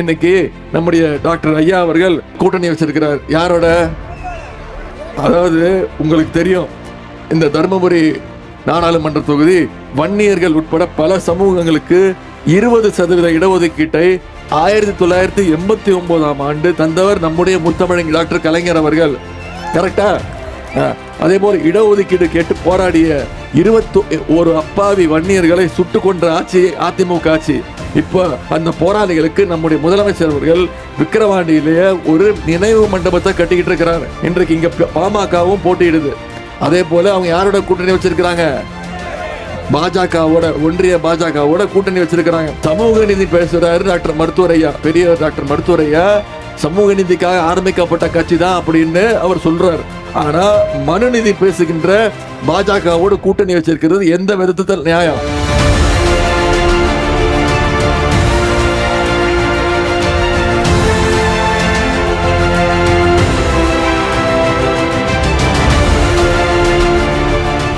இன்னைக்கு நம்முடைய டாக்டர் ஐயா அவர்கள் கூட்டணி வச்சிருக்கிறார். யாரோட? அதாவது உங்களுக்கு தெரியும் இந்த தருமபுரி நாடாளுமன்ற தொகுதி வன்னியர்கள் உட்பட பல சமூகங்களுக்கு இருபது சதவீத இடஒதுக்கீட்டை ஆயிரத்தி தொள்ளாயிரத்தி எண்பத்தி ஒன்பதாம் ஆண்டு தந்தவர் நம்முடைய முத்தமிழன் டாக்டர் கலைஞர் அவர்கள். கரெக்டா அதே போல் இடஒதுக்கீடு கேட்டு போராடிய இருபத்தி ஒரு அப்பாவி வன்னியர்களை சுட்டு கொன்ற ஆட்சி அதிமுக ஆட்சி. இப்போ அந்த போராளிகளுக்கு நம்முடைய முதலமைச்சர் அவர்கள் விக்கிரவாண்டியிலேயே ஒரு நினைவு மண்டபத்தை கட்டிக்கிட்டு இருக்கிறார். இன்றைக்கு இங்கே பாமகவும் போட்டியிடுது. அதே போல அவங்க யாரோட கூட்டணி வச்சிருக்கிறாங்க? பாஜகவோட ஒன்றிய பாஜகவோட கூட்டணி வச்சிருக்கிறாங்க. சமூக நீதி பேசுறாரு டாக்டர் மருத்துவரையா. பெரிய டாக்டர் மருத்துவரையா. சமூக நீதிக்காக ஆரம்பிக்கப்பட்ட கட்சி தான் அப்படின்னு அவர் சொல்றாரு. ஆனா மனுநீதி பேசுகின்ற பாஜகவோட கூட்டணி வச்சிருக்கிறது எந்த விதத்தில் நியாயம்?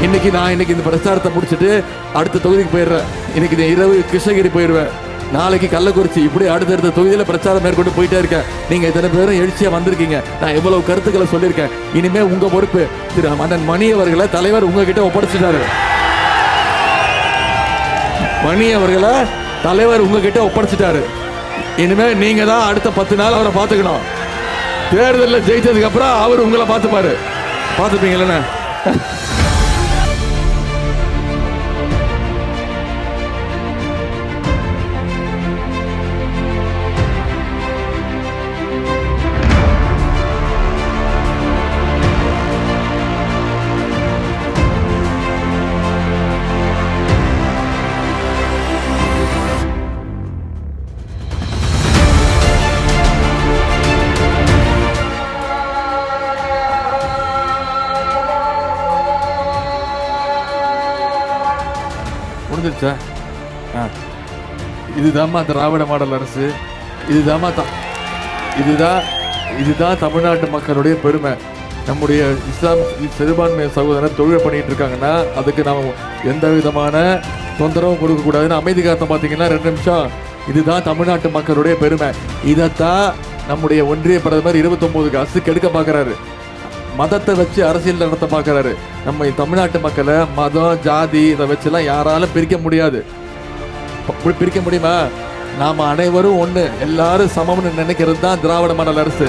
இன்னைக்கு நான் இன்னைக்கு இந்த பிரச்சாரத்தை முடிச்சுட்டு அடுத்த தொகுதிக்கு போயிடுறேன். இன்னைக்கு இந்த இரவு கிருஷ்ணகிரி போயிடுவேன். நாளைக்கு கள்ளக்குறிச்சி இப்படி அடுத்தடுத்த தொகுதியில் பிரச்சாரம் மேற்கொண்டு போயிட்டே இருக்கேன். நீங்கள் இத்தனை பேரும் எழுச்சியாக வந்திருக்கீங்க. நான் எவ்வளவு கருத்துக்களை சொல்லியிருக்கேன். இனிமே உங்கள் பொறுப்பு. திரு மன்னன் மணி அவர்களை தலைவர் உங்ககிட்ட ஒப்படைச்சிட்டாரு. மணி அவர்களை தலைவர் உங்ககிட்ட ஒப்படைச்சிட்டாரு. இனிமே நீங்க தான் அடுத்த பத்து நாள் அவரை பார்த்துக்கணும். தேர்தலில் ஜெயிச்சதுக்கு அப்புறம் அவர் உங்களை பார்த்துப்பாரு. பார்த்துப்பீங்களே முடிஞ்சிருச்சா ஆ. இதுதாம்மா திராவிட மாடல் அரசு. இதுதாம்மா த இதுதான் இதுதான் தமிழ்நாட்டு மக்களுடைய பெருமை. நம்முடைய இஸ்லாம் சிறுபான்மை சகோதரர் தொழில் பண்ணிட்டு இருக்காங்கன்னா அதுக்கு நாம் எந்த விதமான தொந்தரவும் கொடுக்கக்கூடாதுன்னு அமைதி காத்த பார்த்தீங்கன்னா ரெண்டு நிமிஷம். இதுதான் தமிழ்நாட்டு மக்களுடைய பெருமை. இதைத்தான் நம்முடைய ஒன்றிய பிரதமர் இருபத்தொம்போது காசு கெடுக்க பார்க்குறாரு மதத்தை வச்சு அரசியல் நடத்த பார்க்குறாரு நம்ம தமிழ்நாட்டு மக்களை மதம் ஜாதி இதை வச்சுலாம் யாராலும் பிரிக்க முடியாது. அப்படி பிரிக்க முடியுமா? நாம் அனைவரும் ஒன்று எல்லாரும் சமம்னு நினைக்கிறது தான் திராவிட மாடல் அரசு.